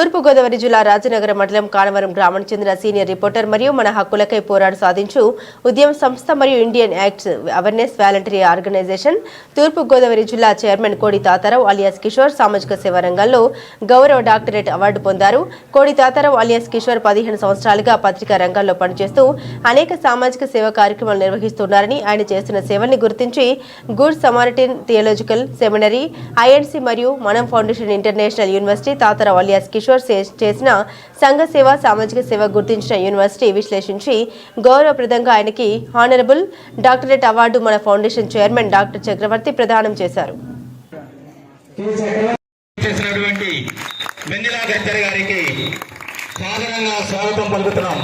తూర్పుగోదావరి జిల్లా రాజనగరం మండలం కానవరం గ్రామానికి చెందిన సీనియర్ రిపోర్టర్ మరియు మన హక్కులకై పోరాడు సాధించు ఉద్యమ సంస్థ మరియు Indian acts awareness voluntary organisation Turpugodavari జిల్లా చైర్మన్ కోడి తాతారావు అలియాస్ కిషోర్ సామాజిక సేవా రంగంలో గౌరవ డాక్టరేట్ అవార్డు పొందారు. కోడి తాతారావు అలియాస్ కిషోర్ పదిహేను సంవత్సరాలుగా పత్రికా రంగంలో పనిచేస్తూ అనేక సామాజిక సేవా కార్యక్రమాలు నిర్వహిస్తున్నారని ఆయన చేస్తున్న సేవల్ని గుర్తించి good samaritan theological seminary INC మరియు Manam foundation international university Tatarao alias Kishore Eshwar చేసిన సంఘ సేవ సామాజిక సేవ గుర్తించిన యూనివర్సిటీ విశ్లేషించి గౌరవప్రదంగా ఆయనకి హానరబుల్ డాక్టరేట్ అవార్డు మన ఫౌండేషన్ చైర్మన్ డాక్టర్ చక్రవర్తి ప్రదానం చేశారు. స్వాగతం పలుకుతున్నాం.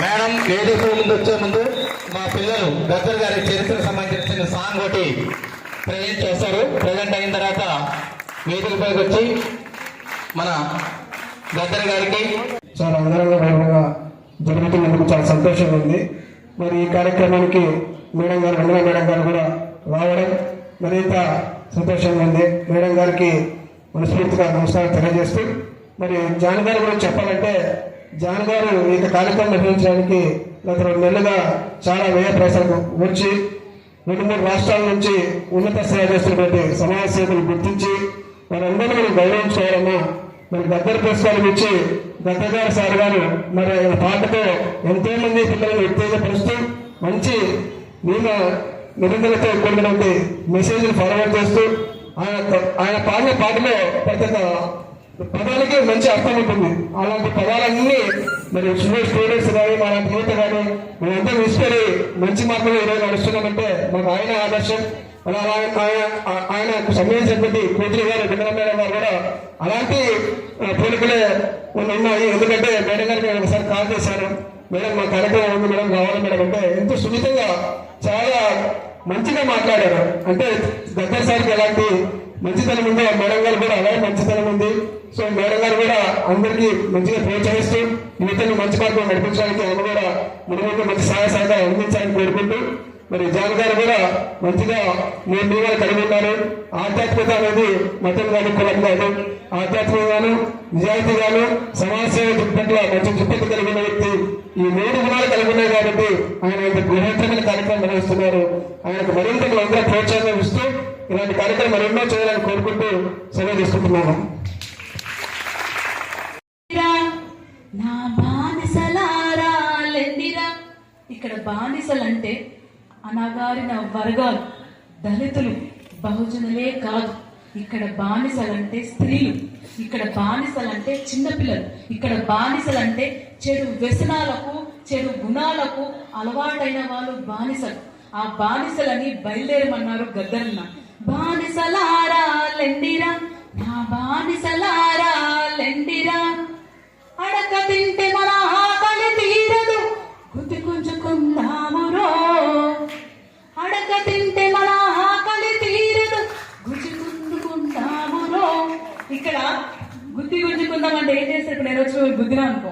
మేడం లేడీస్ ముందు వచ్చే ముందు మా పిల్లలు గద్దర్ గారి చరిత్ర సంబంధించిన సాంగ్ ఒకటి ప్రజెంట్ చేస్తారు ప్రజెంట్ అయిన తర్వాత వేదికపైకి వచ్చి మన గద్దర్ గారికి. చాలా అంగరంగ వైభవంగా జరుగుతున్నందుకు చాలా సంతోషంగా ఉంది. మరి ఈ కార్యక్రమానికి మేడం గారు రంగ మేడం గారు కూడా రావడం మరింత సంతోషంగా ఉంది. మేడం గారికి మనస్ఫూర్తిగా నమస్కారం తెలియజేస్తూ మరి జాన్ గారి గురించి చెప్పాలంటే జాన్ గారు ఈ కార్యక్రమం నిర్వహించడానికి గత రెండు నెలలుగా చాలా వ్యయ ప్రయాసాలకు వచ్చి రెండు మూడు రాష్ట్రాల నుంచి ఉన్నత స్థాయి చేస్తున్నటువంటి సమాజ సేవలు గుర్తించి వారందరినీ మనం గౌరవించుకోవాలన్నా మరి దగ్గర పురస్కారం ఇచ్చి దత్తగారు సార్ గారు మరి ఆయన పాటతో ఎంతో మంది పిల్లలను ఉత్తేజపరుస్తూ మంచి నియమ నిబంధనలతో కూడినటువంటి మెసేజ్లు ఫార్వర్డ్ చేస్తూ ఆయన ఆయన పాడిన పాటలో ప్రతి పదాలకి మంచి అర్థం ఉంటుంది. అలాంటి పదాలన్నీ మరి స్టూడెంట్స్ కానీ మన యువత కానీ మేమంతా తీసుకొని మంచి మార్గంలో ఈరోజు నడుస్తున్నామంటే మాకు ఆయన ఆదర్శం. అలా అలా- ఆయన సంబంధించినటువంటి కూతురు గారు బిందల గారు కూడా అలాంటి ఆ, పోలికలే ఉన్నాయి. ఎందుకంటే మేడం గారు మేము ఒకసారి కాల్ చేశాను. మేడం మా కార్యక్రమం ఉంది మేడం రావాలి మేడం అంటే ఎంతో సున్నితంగా చాలా మంచిగా మాట్లాడారు. అంటే గద్దర్ సార్కి ఎలాంటి మంచితనం ఉందో మేడం గారు కూడా అలాగే మంచితనం ఉంది. సో మేడం గారు కూడా అందరికీ మంచిగా ప్రోత్సహిస్తూ యువతను మంచి మార్గం నడిపించడానికి ఆమె కూడా మనమైతే మంచి సహాయ సహకారం అందించాలని కోరుకుంటూ మరి జాన్ గారు కూడా మంచిగా నేను మీద కలిగి ఉన్నాను ఆధ్యాత్మికత అనేది మతం కాదు కులం కాదు. ఆధ్యాత్మికగాను నిజాయితీగాను సమాజ సేవ పట్ల మంచి దృక్పథం కలిగిన వ్యక్తి ఈ మూడు గుణాలు కలిగి ఉన్నాయి కాబట్టి ఆయన ఇంత బృహత్తరమైన కార్యక్రమం నిర్వహిస్తున్నారు. ఆయనకు మరింత అందరూ ప్రోత్సాహం ఇస్తూ ఇలాంటి కార్యక్రమం మరెన్నో చేయాలని కోరుకుంటూ సెలవు తీసుకుంటున్నాను. ఇక్కడ నా అంటే ఇక్కడ బానిసలంటే అనగారిన వర్గాలు దళితులు బహుజనులే కాదు. ఇక్కడ బానిసలంటే స్త్రీలు ఇక్కడ బానిసలంటే చిన్నపిల్లలు ఇక్కడ బానిసలంటే చెడు వ్యసనాలకు చెడు గుణాలకు అలవాటైన వాళ్ళు బానిసలు. ఆ బానిసలని బయలుదేరమన్నారు గద్దరన్న. బానిసలారా లెండిరా. నా బానిసలారా లెండిరా. అడక తిండి నేను వచ్చి గుద్దినా అనుకో.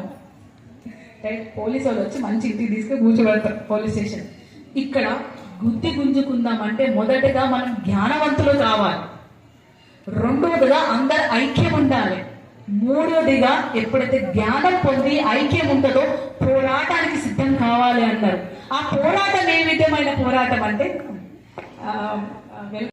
పోలీస్ పోలీసు వాళ్ళు వచ్చి మంచి ఇంటికి తీసుకుని కూర్చోబెడతారు పోలీస్ స్టేషన్. ఇక్కడ గుద్ది గుంజుకుందాం అంటే మొదటగా మనం జ్ఞానవంతులు కావాలి. రెండవదిగా అందరు ఐక్యం ఉండాలి. మూడోదిగా ఎప్పుడైతే జ్ఞానం పొంది ఐక్యం ఉంటుందో పోరాటానికి సిద్ధం కావాలి అన్నారు. ఆ పోరాటం ఏ విధమైన పోరాటం అంటే